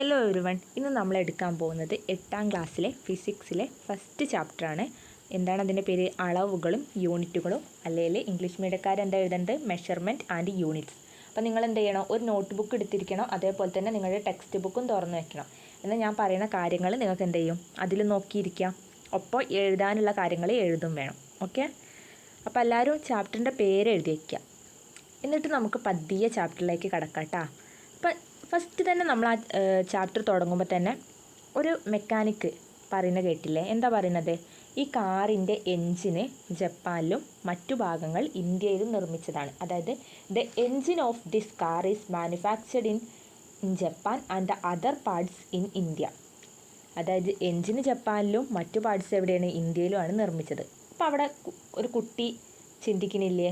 Hello everyone ഇന്ന് നമ്മൾ എടുക്കാൻ പോകുന്നത് എട്ടാം ക്ലാസ്സിലെ ഫിസിക്സിലെ ഫസ്റ്റ് ചാപ്റ്ററാണ് എന്താണ് അതിന്റെ പേര്? അളവുകളും യൂണിറ്റുകളും അല്ലെങ്കിൽ ഇംഗ്ലീഷ് മീഡിയക്കാർ എന്താ എഴുതേണ്ടത്? മെഷർമെന്റ് ആൻഡ് യൂണിറ്റ്സ് അപ്പോൾ നിങ്ങൾ എന്ത് ചെയ്യണം? ഒരു നോട്ട് ബുക്ക് എടുത്തിരിക്കണം. അതേപോലെ തന്നെ നിങ്ങളുടെ ടെക്സ്റ്റ് ബുക്കും തുറന്നു വെക്കണം. എന്നാൽ ഞാൻ പറയുന്ന കാര്യങ്ങൾ നിങ്ങൾക്ക് എന്ത് ചെയ്യും? അതിൽ നോക്കിയിരിക്കാം. ഒപ്പം എഴുതാനുള്ള കാര്യങ്ങൾ എഴുതും വേണം. ഓക്കെ അപ്പോൾ എല്ലാവരും ചാപ്റ്ററിന്റെ പേര് എഴുതി വയ്ക്കുക എന്നിട്ട് നമുക്ക് പതിയെ ചാപ്റ്ററിലേക്ക് കടക്കാം കേട്ടോ. ഫസ്റ്റ് തന്നെ നമ്മൾ ആ ചാപ്റ്റർ തുടങ്ങുമ്പോൾ തന്നെ ഒരു മെക്കാനിക്ക് പറയുന്ന കേട്ടില്ലേ? എന്താ പറയുന്നത്? ഈ കാറിന്റെ എൻജിന് ജപ്പാനിലും മറ്റു ഭാഗങ്ങൾ ഇന്ത്യയിലും നിർമ്മിച്ചതാണ്. അതായത് the engine of this car is manufactured in Japan and the other parts in India അതായത് എൻജിന് ജപ്പാനിലും മറ്റു പാർട്സ് എവിടെയാണ്? ഇന്ത്യയിലുമാണ് നിർമ്മിച്ചത്. അപ്പോൾ അവിടെ ഒരു കുട്ടി ചിന്തിക്കണില്ലേ?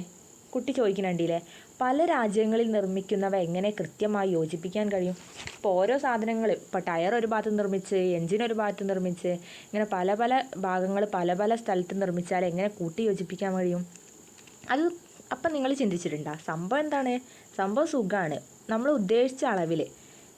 കുട്ടി ചോദിക്കണുണ്ടില്ലേ പല രാജ്യങ്ങളിൽ നിർമ്മിക്കുന്നവ എങ്ങനെ കൃത്യമായി യോജിപ്പിക്കാൻ കഴിയും? ഇപ്പോൾ ഓരോ സാധനങ്ങൾ ഇപ്പോൾ ടയർ ഒരു ഭാഗത്ത് നിർമ്മിച്ച് എൻജിൻ ഒരു ഭാഗത്ത് നിർമ്മിച്ച് ഇങ്ങനെ പല പല ഭാഗങ്ങൾ പല പല സ്ഥലത്ത് നിർമ്മിച്ചാൽ എങ്ങനെ കൂട്ടി യോജിപ്പിക്കാൻ കഴിയും? അത് അപ്പം നിങ്ങൾ ചിന്തിച്ചിട്ടുണ്ടോ? സംഭവം എന്താണ്? സംഭവം സുഖമാണ് നമ്മൾ ഉദ്ദേശിച്ച അളവിൽ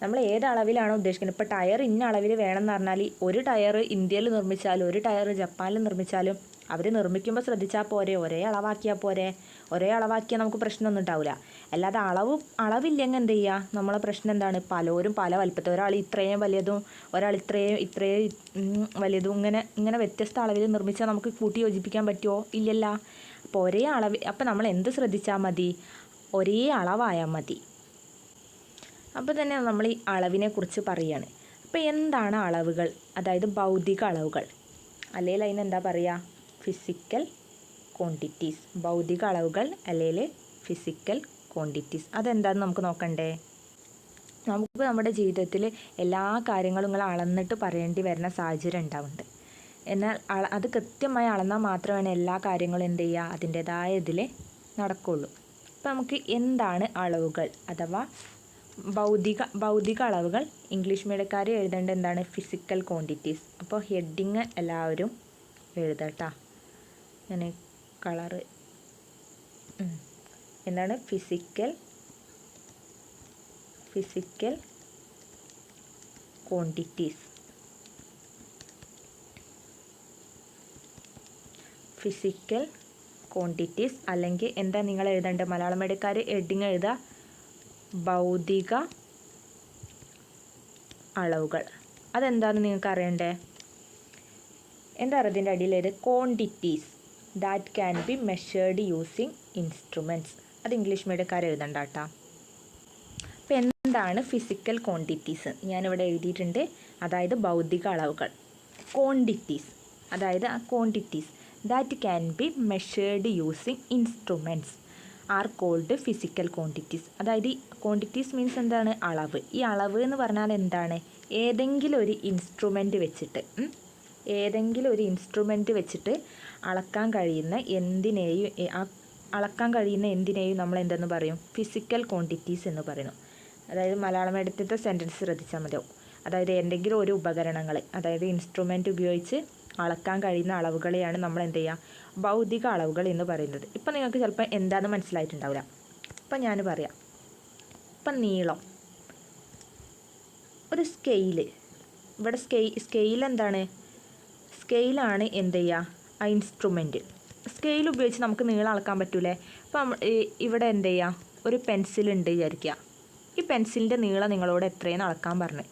നമ്മൾ ഏത് അളവിലാണോ ഉദ്ദേശിക്കുന്നത്? ഇപ്പോൾ ടയർ ഇന്ന അളവിൽ എന്ന് പറഞ്ഞാൽ ഒരു ടയർ ഇന്ത്യയിൽ നിർമ്മിച്ചാലും ഒരു ടയർ ജപ്പാനിൽ നിർമ്മിച്ചാലും അവർ നിർമ്മിക്കുമ്പോൾ ശ്രദ്ധിച്ചാൽ പോരെ? ഒരേ അളവാക്കിയാൽ പോരെ? ഒരേ അളവാക്കിയാൽ നമുക്ക് പ്രശ്നമൊന്നും ഉണ്ടാവില്ല അല്ലാതെ അളവ് അളവില്ലെങ്കിൽ എന്ത് ചെയ്യുക നമ്മളെ പ്രശ്നം എന്താണ്? പലരും പല വലുപ്പത്തിൽ ഒരാൾ ഇത്രയും വലിയതും ഒരാൾ ഇത്രയും ഇത്രയും വലിയതും ഇങ്ങനെ ഇങ്ങനെ വ്യത്യസ്ത അളവിൽ നിർമ്മിച്ചാൽ നമുക്ക് കൂട്ടി യോജിപ്പിക്കാൻ പറ്റുമോ ഇല്ലല്ല. അപ്പോൾ ഒരേ അളവ് അപ്പോൾ നമ്മൾ എന്ത് ശ്രദ്ധിച്ചാൽ മതി? ഒരേ അളവായാൽ മതി. അപ്പോൾ തന്നെ നമ്മൾ ഈ അളവിനെക്കുറിച്ച് പറയുകയാണ് അപ്പോൾ എന്താണ് അളവുകൾ? അതായത് ഭൗതിക അളവുകൾ. അല്ലെങ്കിൽ അതിനെന്താ പറയുക ഫിസിക്കൽ ക്വാണ്ടിറ്റീസ് ഭൗതിക അളവുകൾ അല്ലെങ്കിൽ ഫിസിക്കൽ ക്വാണ്ടിറ്റീസ് അതെന്താണെന്ന് നമുക്ക് നോക്കണ്ടേ? നമുക്ക് നമ്മുടെ ജീവിതത്തിൽ എല്ലാ കാര്യങ്ങളും ഇങ്ങനെ അളന്നിട്ട് പറയേണ്ടി വരുന്ന സാഹചര്യം ഉണ്ടാവുന്നുണ്ട്. എന്നാൽ അത് കൃത്യമായി അളന്നാൽ മാത്രമാണ് എല്ലാ കാര്യങ്ങളും എന്ത് ചെയ്യുക? അതിന്റേതായ ഇതിൽ നടക്കുള്ളൂ അപ്പോൾ നമുക്ക് എന്താണ് അളവുകൾ അഥവാ ഭൗതിക ഭൗതിക അളവുകൾ? ഇംഗ്ലീഷ് മീഡിയക്കാർ എഴുതേണ്ട എന്താണ്? ഫിസിക്കൽ ക്വാണ്ടിറ്റീസ് അപ്പോൾ ഹെഡിങ് എല്ലാവരും എഴുതട്ടാ. ഞാൻ കളറ്. എന്താണ്? Physical physical quantities physical quantities അല്ലെങ്കിൽ എന്താ നിങ്ങൾ എഴുതേണ്ടത്? മലയാളം മീഡിയക്കാർ ഹെഡിങ് എഴുതുക ഭൗതിക അളവുകൾ. അതെന്താണെന്ന് നിങ്ങൾക്ക് അറിയണ്ടേ? എന്താ ഇതിന്റെ അടിയിൽ quantities that can be measured using instruments അത് ഇംഗ്ലീഷ് മീഡിയക്കാർ എഴുതണ്ട കേട്ടോ അപ്പോൾ എന്താണ് ഫിസിക്കൽ ക്വാണ്ടിറ്റീസ് ഞാനിവിടെ എഴുതിയിട്ടുണ്ട്. അതായത് ഭൗതിക അളവുകൾ. ക്വാണ്ടിറ്റീസ് അതായത് ആ quantities that can be measured using instruments are called physical quantities അതായത് ക്വാണ്ടിറ്റീസ് മീൻസ് എന്താണ്? അളവ്. ഈ അളവ് എന്ന് പറഞ്ഞാൽ എന്താണ്? ഏതെങ്കിലും ഒരു ഇൻസ്ട്രുമെന്റ് വെച്ചിട്ട് ഏതെങ്കിലും ഒരു ഇൻസ്ട്രുമെന്റ് വെച്ചിട്ട് അളക്കാൻ കഴിയുന്ന എന്തിനേയും അളക്കാൻ കഴിയുന്ന എന്തിനേയും നമ്മൾ എന്തെന്ന് പറയും? ഫിസിക്കൽ ക്വാണ്ടിറ്റീസ് എന്ന് പറയുന്നു. അതായത് മലയാളം എടുത്തിട്ട് സെന്റൻസ് ശ്രദ്ധിച്ചാൽ മതിയാവും. അതായത് എന്തെങ്കിലും ഒരു ഉപകരണങ്ങൾ അതായത് ഇൻസ്ട്രുമെന്റ് ഉപയോഗിച്ച് അളക്കാൻ കഴിയുന്ന അളവുകളെയാണ് നമ്മൾ എന്ത് ചെയ്യുക? ഭൗതിക അളവുകൾ എന്ന് പറയുന്നത്. ഇപ്പം നിങ്ങൾക്ക് ചിലപ്പോൾ എന്താണെന്ന് മനസ്സിലായിട്ടുണ്ടാവില്ല. ഇപ്പം ഞാൻ പറയാം. ഇപ്പം നീളം. ഒരു സ്കെയിൽ ഇവിടെ സ്കെയി സ്കെയിൽ എന്താണ്? സ്കെയിലാണ് എന്ത് ചെയ്യുക? ഇൻസ്ട്രുമെന്റ് സ്കെയിൽ ഉപയോഗിച്ച് നമുക്ക് നീളം അളക്കാൻ പറ്റൂലേ? അപ്പം ഇവിടെ എന്ത് ചെയ്യുക ഒരു പെൻസിൽ ഉണ്ട് വിചാരിക്കുക ഈ പെൻസിലിന്റെ നീളം നിങ്ങളോട് എത്രയെന്ന് അളക്കാൻ പറഞ്ഞു.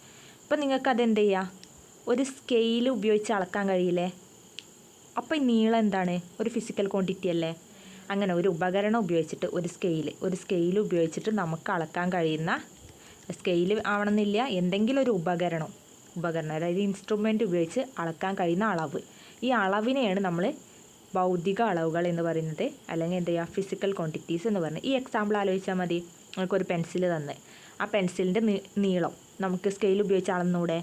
അപ്പം നിങ്ങൾക്ക് അത് എന്ത് ചെയ്യുക ഒരു സ്കെയിൽ ഉപയോഗിച്ച് അളക്കാൻ കഴിയില്ലേ? അപ്പോൾ ഈ നീളം എന്താണ്? ഒരു ഫിസിക്കൽ ക്വാണ്ടിറ്റി അല്ലേ? അങ്ങനെ ഒരു ഉപകരണം ഉപയോഗിച്ചിട്ട് ഒരു സ്കെയിൽ ഒരു സ്കെയിൽ ഉപയോഗിച്ചിട്ട് നമുക്ക് അളക്കാൻ കഴിയുന്ന സ്കെയിൽ ആവണമെന്നില്ല. എന്തെങ്കിലും ഒരു ഉപകരണം. ഉപകരണം അതായത് ഇൻസ്ട്രുമെന്റ് ഉപയോഗിച്ച് അളക്കാൻ കഴിയുന്ന അളവ്. ഈ അളവിനെയാണ് നമ്മൾ ഭൗതിക അളവുകൾ എന്ന് പറയുന്നത്. അല്ലെങ്കിൽ എന്താ ചെയ്യുക? ഫിസിക്കൽ ക്വാണ്ടിറ്റീസ് എന്ന് പറയുന്നത്. ഈ എക്സാമ്പിൾ ആലോചിച്ചാൽ മതി. നമുക്കൊരു പെൻസിൽ തന്ന്. ആ പെൻസിലിന്റെ നീളം നമുക്ക് സ്കെയിൽ ഉപയോഗിച്ച് അളന്നൂടെ?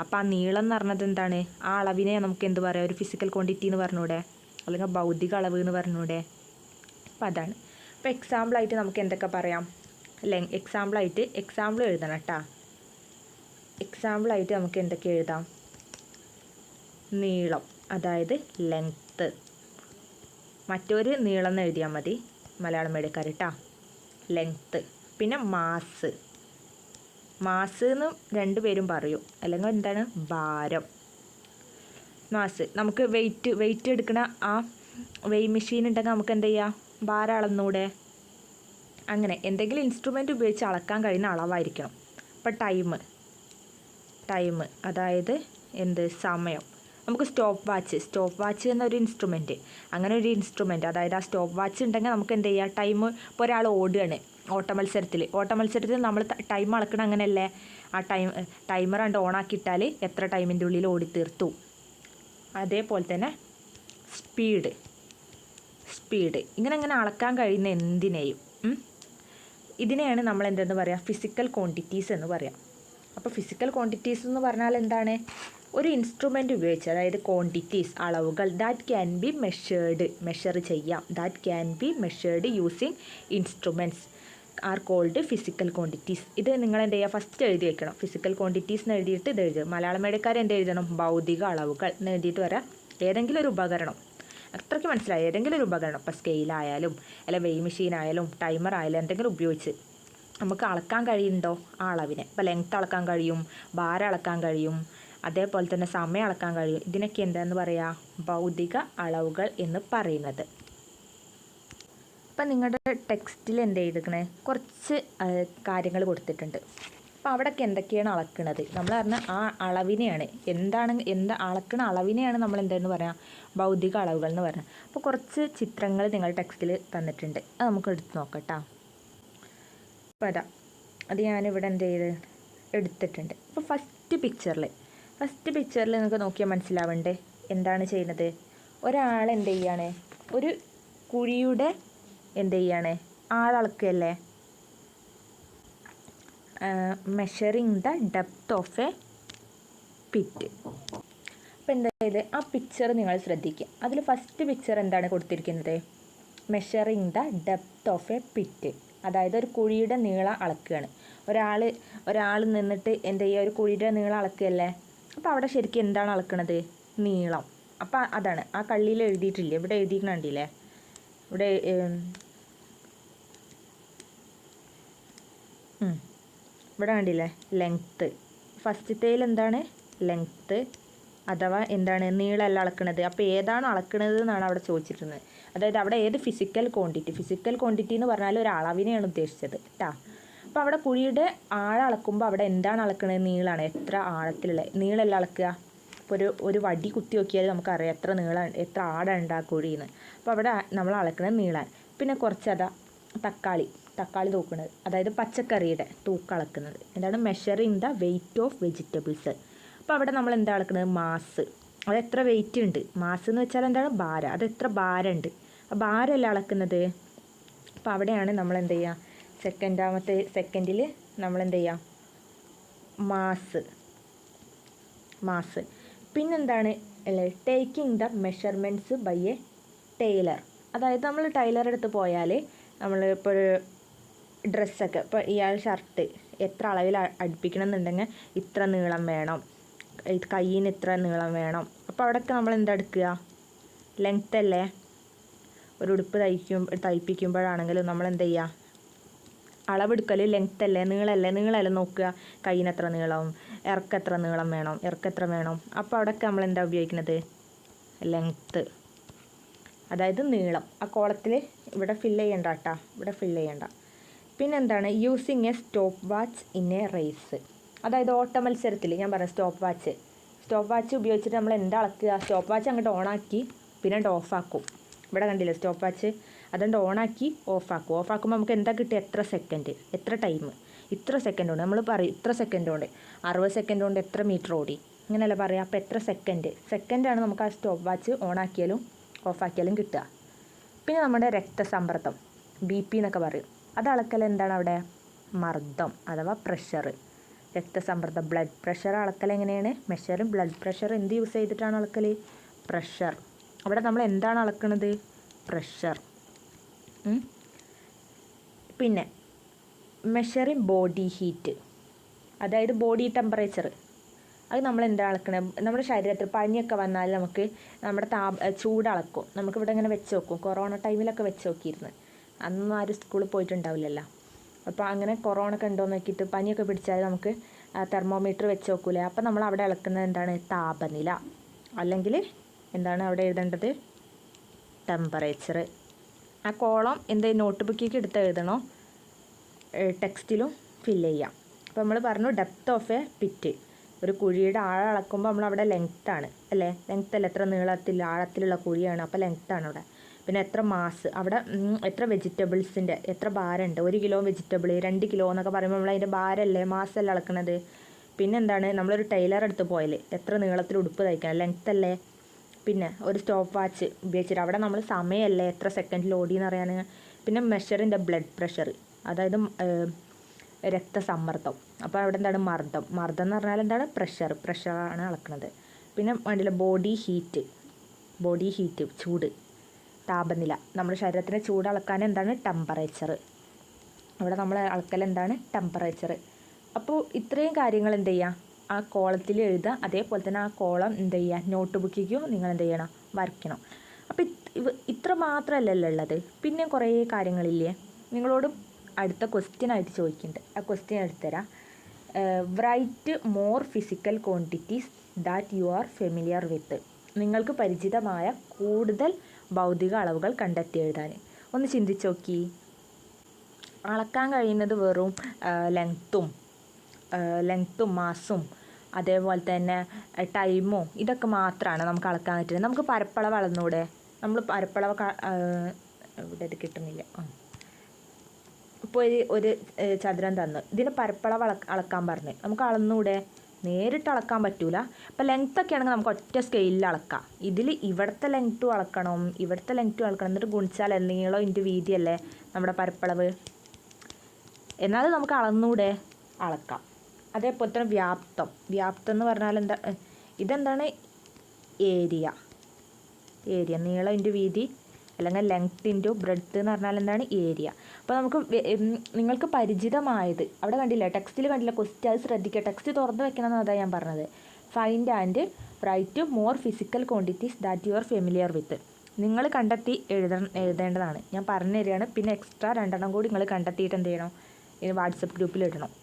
അപ്പോൾ ആ നീളം എന്ന് പറഞ്ഞത് എന്താണ്? ആ അളവിനെ നമുക്ക് എന്ത് പറയാം? ഒരു ഫിസിക്കൽ ക്വാണ്ടിറ്റി എന്ന് പറഞ്ഞൂടെ? അല്ലെങ്കിൽ ഭൗതിക അളവ് എന്ന് പറഞ്ഞൂടെ? അപ്പം അതാണ്. അപ്പോൾ എക്സാമ്പിളായിട്ട് നമുക്ക് എന്തൊക്കെ പറയാം? ലെങ് എക്സാമ്പിളായിട്ട് എക്സാമ്പിൾ എഴുതണം കേട്ടോ എക്സാമ്പിളായിട്ട് നമുക്ക് എന്തൊക്കെ എഴുതാം? നീളം. അതായത് ലെങ്ത്ത് മറ്റൊരു നീളം എന്ന് എഴുതിയാൽ മതി. മലയാളം മീഡിയക്കാർ കേട്ടോ ലെങ്ത്ത് പിന്നെ മാസ് മാസ് എന്ന് രണ്ടുപേരും പറയും. അല്ലെങ്കിൽ എന്താണ്? ഭാരം. മാസ് നമുക്ക് വെയിറ്റ് വെയിറ്റ് എടുക്കണ ആ വെയ് മെഷീൻ ഉണ്ടെങ്കിൽ നമുക്ക് എന്ത് ചെയ്യാം? ഭാരം അളന്നൂടെ. അങ്ങനെ എന്തെങ്കിലും ഇൻസ്ട്രുമെന്റ് ഉപയോഗിച്ച് അളക്കാൻ കഴിയുന്ന അളവായിരിക്കണം. ഇപ്പം ടൈം ടൈം അതായത് എന്ത്? സമയം. നമുക്ക് സ്റ്റോപ്പ് വാച്ച് സ്റ്റോപ്പ് വാച്ച് എന്നൊരു ഇൻസ്ട്രുമെന്റ് അങ്ങനെ ഒരു ഇൻസ്ട്രുമെന്റ് അതായത് ആ സ്റ്റോപ്പ് വാച്ച് ഉണ്ടെങ്കിൽ നമുക്ക് എന്ത് ചെയ്യാം? ടൈം ഇപ്പോൾ ഒരാൾ ഓടുകയാണ് ഓട്ട മത്സരത്തിൽ ഓട്ട മത്സരത്തിൽ നമ്മൾ ടൈം അളക്കണം അങ്ങനെയല്ലേ? ആ ടൈം ടൈമർ കണ്ട് ഓണാക്കിയിട്ടാൽ എത്ര ടൈമിന്റെ ഉള്ളിൽ ഓടി തീർത്തു? അതേപോലെ തന്നെ സ്പീഡ് സ്പീഡ് ഇങ്ങനെ അങ്ങനെ അളക്കാൻ കഴിയുന്ന എന്തിനേയും. ഇതിനെയാണ് നമ്മൾ എന്തെന്ന് പറയുക ഫിസിക്കൽ ക്വാണ്ടിറ്റീസ് എന്ന് പറയാം. അപ്പോൾ ഫിസിക്കൽ ക്വാണ്ടിറ്റീസ് എന്ന് പറഞ്ഞാൽ എന്താണ്? ഒരു ഇൻസ്ട്രുമെന്റ് ഉപയോഗിച്ച് അതായത് ക്വാണ്ടിറ്റീസ് അളവുകൾ that can be measured measure ചെയ്യാം. That can be measured using instruments are called physical quantities ഇത് നിങ്ങൾ എന്ത് ചെയ്യുക ഫസ്റ്റ് എഴുതി വെക്കണം. ഫിസിക്കൽ ക്വാണ്ടിറ്റീസ് എന്ന് എഴുതിയിട്ട് ഇത് എഴുതുക. മലയാളം മേടക്കാർ എന്ത് എഴുതണം? ഭൗതിക അളവുകൾ എന്ന് എഴുതിയിട്ട് വരാം. ഏതെങ്കിലും ഒരു ഉപകരണം. അത്രയ്ക്ക് മനസ്സിലായി? ഏതെങ്കിലും ഒരു ഉപകരണം. ഇപ്പോൾ സ്കെയിലായാലും അല്ല വെയ് മെഷീൻ ആയാലും ടൈമർ ആയാലും എന്തെങ്കിലും ഉപയോഗിച്ച് നമുക്ക് അളക്കാൻ കഴിയുന്നുണ്ടോ? ആ അളവിനെ. ഇപ്പോൾ ലെങ്ത് അളക്കാൻ കഴിയും ഭാരം അളക്കാൻ കഴിയും അതേപോലെ തന്നെ സമയം അളക്കാൻ കഴിയും. ഇതിനൊക്കെ എന്താണെന്ന് പറയുക ഭൗതിക അളവുകൾ എന്ന് പറയുന്നത്. ഇപ്പം നിങ്ങളുടെ ടെക്സ്റ്റിൽ എന്ത് ചെയ്തിരിക്കണേ കുറച്ച് കാര്യങ്ങൾ കൊടുത്തിട്ടുണ്ട്. അപ്പോൾ അവിടെയൊക്കെ എന്തൊക്കെയാണ് അളക്കുന്നത്? നമ്മൾ പറഞ്ഞ ആ അളവിനെയാണ്. എന്താണ് എന്താ അളക്കുന്ന അളവിനെയാണ് നമ്മൾ എന്തെന്ന് പറയാം? ഭൗതിക അളവുകൾ എന്ന് പറയുന്നത് അപ്പോൾ കുറച്ച് ചിത്രങ്ങൾ നിങ്ങൾ ടെക്സ്റ്റിൽ തന്നിട്ടുണ്ട്. അത് നമുക്ക് എടുത്ത് നോക്കട്ടോ. അപ്പോൾ അതാ. അത് ഞാനിവിടെ എന്ത് ചെയ്ത്? എടുത്തിട്ടുണ്ട്. അപ്പോൾ ഫസ്റ്റ് പിക്ചറിൽ ഫസ്റ്റ് പിക്ചറിൽ നിങ്ങൾക്ക് നോക്കിയാൽ മനസ്സിലാവണ്ടേ? എന്താണ് ചെയ്യുന്നത് ഒരാൾ എന്ത് ചെയ്യാണ്? ഒരു കുഴിയുടെ എന്ത് ചെയ്യാണ്? ആളളക്കുകയല്ലേ measuring the depth of a pit അപ്പോൾ എന്തായത് ആ പിക്ചർ നിങ്ങൾ ശ്രദ്ധിക്കുക അതിൽ ഫസ്റ്റ് പിക്ചർ എന്താണ് കൊടുത്തിരിക്കുന്നത്? Measuring the depth of a pit അതായത് ഒരു കുഴിയുടെ നീളം അളക്കുകയാണ് ഒരാൾ ഒരാൾ നിന്നിട്ട് എന്ത് ചെയ്യുക ഒരു കുഴിയുടെ നീളം അളക്കുകയല്ലേ അപ്പോൾ അവിടെ ശരിക്കും എന്താണ് അളക്കണത്? നീളം. അപ്പോൾ അതാണ്. ആ കള്ളിയിൽ എഴുതിയിട്ടില്ലേ? ഇവിടെ എഴുതിയിട്ടുണ്ടില്ലേ ഇവിടെ. ഇവിടെ കണ്ടില്ലേ? ലെങ്ത്ത് ഫസ്റ്റത്തേൽ എന്താണ്? ലെങ്ത്ത് അഥവാ എന്താണ്? നീളമല്ല അളക്കണത്. അപ്പോൾ ഏതാണ് അളക്കണത് എന്നാണ് അവിടെ ചോദിച്ചിരുന്നത്. അതായത് അവിടെ ഏത് ഫിസിക്കൽ ക്വാണ്ടിറ്റി ഫിസിക്കൽ ക്വാണ്ടിറ്റി എന്ന് പറഞ്ഞാൽ ഒരു അളവിനെയാണ് ഉദ്ദേശിച്ചത്. കേട്ടാ അപ്പോൾ അവിടെ കുഴിയുടെ ആഴം അളക്കുമ്പോൾ അവിടെ എന്താണ് അളക്കുന്നത് നീളാണ്. എത്ര ആഴത്തിലുള്ള നീളമല്ല അളക്കുക. ഇപ്പോൾ ഒരു ഒരു വടി കുത്തി നോക്കിയാൽ നമുക്കറിയാം എത്ര നീളം എത്ര ആടുണ്ട് ആ കുഴിയെന്ന് അപ്പോൾ അവിടെ നമ്മൾ അളക്കുന്നത് നീളാണ്. പിന്നെ കുറച്ച് അതാ തക്കാളി. തക്കാളി തൂക്കുന്നത് അതായത് പച്ചക്കറിയുടെ തൂക്കം അളക്കുന്നത്. എന്താണ്? Measure in the weight of vegetables അപ്പോൾ അവിടെ നമ്മൾ എന്താ അളക്കുന്നത് മാസ് അത് എത്ര വെയിറ്റ് ഉണ്ട്? മാസ് എന്ന് വെച്ചാൽ എന്താണ്? ഭാരം. അത് എത്ര ഭാരമുണ്ട്? ആ ഭാരമല്ല അളക്കുന്നത്? അപ്പോൾ അവിടെയാണ് നമ്മൾ എന്ത് ചെയ്യുക? സെക്കൻഡാമത്തെ സെക്കൻഡിൽ നമ്മൾ എന്ത് ചെയ്യാം മാസ്. മാസ്. പിന്നെന്താണ്? അല്ലേ taking the measurements by a tailor അതായത് നമ്മൾ ടൈലർ എടുത്ത് പോയാൽ നമ്മൾ ഇപ്പോൾ ഡ്രസ്സൊക്കെ ഇപ്പോൾ ഇയാൾ ഷർട്ട് എത്ര അളവിൽ അടുപ്പിക്കണം എന്നുണ്ടെങ്കിൽ ഇത്ര നീളം വേണം. കയ്യിന് ഇത്ര നീളം വേണം. അപ്പോൾ അവിടെയൊക്കെ നമ്മൾ എന്താ എടുക്കുക? ലെങ്ത് അല്ലേ? ഒരു ഉടുപ്പ് തയ്ക്കും തയ്പ്പിക്കുമ്പോഴാണെങ്കിലും നമ്മൾ എന്ത് ചെയ്യുക അളവെടുക്കൽ ലെങ്ത് അല്ലേ? നീളമല്ലേ നീളമല്ലേ നോക്കുക. കയ്യിന് എത്ര നീളം? ഇറക്കെത്ര നീളം വേണം? ഇറക്കെത്ര വേണം? അപ്പോൾ അവിടെയൊക്കെ നമ്മൾ എന്താ ഉപയോഗിക്കുന്നത്? ലെങ്ത്ത് അതായത് നീളം. ആ കോളത്തിൽ ഇവിടെ ഫില്ല് ചെയ്യണ്ട കേട്ടോ ഇവിടെ ഫില്ല് ചെയ്യണ്ട. പിന്നെന്താണ്? Using a stop watch in a race അതായത് ഓട്ട മത്സരത്തിൽ ഞാൻ പറഞ്ഞ സ്റ്റോപ്പ് വാച്ച് സ്റ്റോപ്പ് വാച്ച് ഉപയോഗിച്ചിട്ട് നമ്മൾ എന്താ അളക്കുക? സ്റ്റോപ്പ് വാച്ച് അങ്ങോട്ട് ഓണാക്കി പിന്നെ ഓഫാക്കും ഇവിടെ കണ്ടില്ലേ? സ്റ്റോപ്പ് വാച്ച് അതുകൊണ്ട് ഓണാക്കി ഓഫാക്കും. ഓഫാക്കുമ്പോൾ നമുക്ക് എന്താ കിട്ടുക എത്ര സെക്കൻഡ് എത്ര ടൈം ഇത്ര സെക്കൻഡ് കൊണ്ട് നമ്മൾ പറയും ഇത്ര സെക്കൻഡ് കൊണ്ട് അറുപത് സെക്കൻഡ് കൊണ്ട് എത്ര മീറ്റർ ഓടി? ഇങ്ങനെയല്ല പറയുക അപ്പോൾ എത്ര സെക്കൻഡ് സെക്കൻഡാണ് നമുക്ക് ആ സ്റ്റോപ്പ് വാച്ച് ഓണാക്കിയാലും ഓഫാക്കിയാലും കിട്ടുക. പിന്നെ നമ്മുടെ രക്തസമ്മർദ്ദം ബി പി എന്നൊക്കെ പറയും. അത് അളക്കൽ എന്താണ് അവിടെ? മർദ്ദം അഥവാ പ്രഷർ രക്തസമ്മർദ്ദം ബ്ലഡ് പ്രഷർ അളക്കൽ എങ്ങനെയാണ്? മെഷറും ബ്ലഡ് പ്രഷർ എന്ത് യൂസ് ചെയ്തിട്ടാണ് അളക്കൽ പ്രഷർ അവിടെ നമ്മൾ എന്താണ് അളക്കുന്നത് പ്രഷർ പിന്നെ മെഷറിങ് ബോഡി ഹീറ്റ് അതായത് ബോഡി ടെമ്പറേച്ചർ അത് നമ്മൾ എന്താ അളക്കണം? നമ്മുടെ ശരീരത്തിൽ പനിയൊക്കെ വന്നാൽ നമുക്ക് നമ്മുടെ താപ ചൂട് അളക്കും നമുക്ക് ഇവിടെ ഇങ്ങനെ വെച്ച് നോക്കും. കൊറോണ ടൈമിലൊക്കെ വെച്ച് നോക്കിയിരുന്നു. അന്നും ആരും സ്കൂളിൽ പോയിട്ടുണ്ടാവില്ലല്ലോ. അപ്പോൾ അങ്ങനെ കൊറോണ ഒക്കെ ഉണ്ടോ നോക്കിയിട്ട് പനിയൊക്കെ പിടിച്ചാൽ നമുക്ക് തെർമോമീറ്റർ വെച്ച് നോക്കൂലേ. അപ്പോൾ നമ്മൾ അവിടെ ഇളക്കുന്നത് എന്താണ്? താപനില. അല്ലെങ്കിൽ എന്താണ് അവിടെ എഴുതേണ്ടത്? ടെമ്പറേച്ചർ ആ കോളം എന്ത് നോട്ട് ബുക്കിലേക്ക് എടുത്ത് എഴുതണോ? ടെക്സ്റ്റിലും ഫില്ല് ചെയ്യാം. അപ്പോൾ നമ്മൾ പറഞ്ഞു ഡെപ്ത് ഓഫ് എ പിറ്റ് ഒരു കുഴിയുടെ ആഴം അളക്കുമ്പോൾ നമ്മൾ അവിടെ ലെങ്ത് ആണ് അല്ലേ? ലെങ്ത് അല്ല? എത്ര നീളത്തിൽ ആഴത്തിലുള്ള കുഴിയാണ്. അപ്പോൾ ലെങ്ത് ആണ് അവിടെ. പിന്നെ എത്ര മാസ് അവിടെ എത്ര വെജിറ്റബിൾസിന്റെ എത്ര ഭാരമുണ്ട് ഒരു കിലോ വെജിറ്റബിൾ രണ്ട് കിലോ എന്നൊക്കെ പറയുമ്പോൾ നമ്മൾ അതിന്റെ ഭാരമല്ലേ? മാസമല്ലേ അളക്കണത്? പിന്നെ എന്താണ്? നമ്മളൊരു ടൈലർ എടുത്ത് പോയാൽ എത്ര നീളത്തിൽ ഉടുപ്പ് തയ്ക്കണം? ലെങ്ത്ത് അല്ലേ? പിന്നെ ഒരു സ്റ്റോപ്പ് വാച്ച് ഉപയോഗിച്ചിട്ട്. അവിടെ നമ്മൾ സമയമല്ല എത്ര സെക്കൻഡിൽ ഓടി എന്ന് അറിയാൻ പിന്നെ മെഷറിന്റെ ബ്ലഡ് പ്രഷർ അതായത് രക്തസമ്മർദ്ദം. അപ്പോൾ അവിടെ എന്താണ്? മർദ്ദം. മർദ്ദം എന്ന് പറഞ്ഞാൽ എന്താണ്? പ്രഷർ പ്രഷറാണ് അളക്കുന്നത്. പിന്നെ വേണ്ടില്ല ബോഡി ഹീറ്റ് ബോഡി ഹീറ്റ് ചൂട് താപനില. നമ്മുടെ ശരീരത്തിന്റെ ചൂട് അളക്കാൻ എന്താണ്? ടെമ്പറേച്ചർ അവിടെ നമ്മൾ അളക്കൽ എന്താണ്? ടെമ്പറേച്ചർ അപ്പോൾ ഇത്രയും കാര്യങ്ങൾ എന്ത് ചെയ്യുക ആ കോളത്തിൽ എഴുതുക. അതേപോലെ തന്നെ ആ കോളം എന്ത് ചെയ്യുക? നോട്ട് ബുക്കിലേക്കും നിങ്ങൾ എന്ത് ചെയ്യണം? വരയ്ക്കണം. അപ്പോൾ ഇത്ര മാത്രമല്ലല്ലോ ഉള്ളത്. പിന്നെ കുറേ കാര്യങ്ങളില്ലേ? നിങ്ങളോട് അടുത്ത ക്വസ്റ്റ്യൻ ആയിട്ട് ചോദിക്കുന്നുണ്ട്. ആ question എടുത്തുതരാം write more physical quantities that you are familiar with നിങ്ങൾക്ക് പരിചിതമായ കൂടുതൽ ഭൗതിക അളവുകൾ കണ്ടെത്തി എഴുതാൻ. ഒന്ന് ചിന്തിച്ച് നോക്കി. അളക്കാൻ കഴിയുന്നത് വെറും ലെങ്ത്തും ലെങ്ത്തും മാസും അതേപോലെ തന്നെ ടൈമോ ഇതൊക്കെ മാത്രമാണ് നമുക്ക് അളക്കാൻ പറ്റുന്നത്. നമുക്ക് പരപ്പളവ് അളന്നൂടെ? നമ്മൾ പരപ്പളവ് ഇവിടെ ഇത് കിട്ടുന്നില്ല. ഇപ്പോൾ ഒരു ഒരു ചതുരം തന്നു. ഇതിന് പരപ്പളവ് അള അളക്കാൻ പറഞ്ഞു. നമുക്ക് അളന്നൂടെ? നേരിട്ട് അളക്കാൻ പറ്റൂല. അപ്പോൾ ലെങ്ത് ഒക്കെ ആണെങ്കിൽ നമുക്ക് ഒറ്റ സ്കെയിലിൽ അളക്കാം. ഇതിൽ ഇവിടുത്തെ ലെങ്ത്തും അളക്കണം ഇവിടുത്തെ ലെങ്ത്തും അളക്കണം. എന്നിട്ട് ഗുണിച്ചാൽ നീളം ഇന്റു വീതിയല്ലേ നമ്മുടെ പരപ്പളവ്. എന്നാലും നമുക്ക് അളന്നൂടെ? അളക്കാം. അതേപോലെ തന്നെ വ്യാപ്തം. വ്യാപ്തം എന്ന് പറഞ്ഞാൽ എന്താ? ഇതെന്താണ്? ഏരിയ. ഏരിയ. നീളം ഇന്റു വീതി അല്ലെങ്കിൽ ലെങ്ത് ഇന്റു ബ്രെഡ്ത്ത് എന്ന് പറഞ്ഞാൽ എന്താണ്? ഏരിയ. അപ്പോൾ നമുക്ക് നിങ്ങൾക്ക് പരിചിതമായത് അവിടെ കണ്ടില്ല? ടെക്സ്റ്റിൽ കണ്ടില്ല? ക്വസ്റ്റ് അത് ശ്രദ്ധിക്കുക. ടെക്സ്റ്റ് തുറന്ന് വെക്കണം എന്നതാണ് ഞാൻ പറഞ്ഞത്. Find and write more physical quantities that you are familiar with നിങ്ങൾ കണ്ടെത്തി എഴുത എഴുതേണ്ടതാണ്. ഞാൻ പറഞ്ഞു തരികയാണ് പിന്നെ എക്സ്ട്രാ രണ്ടെണ്ണം കൂടി നിങ്ങൾ കണ്ടെത്തിയിട്ട് എന്ത് ചെയ്യണം? വാട്സപ്പ് ഗ്രൂപ്പിൽ ഇടണം.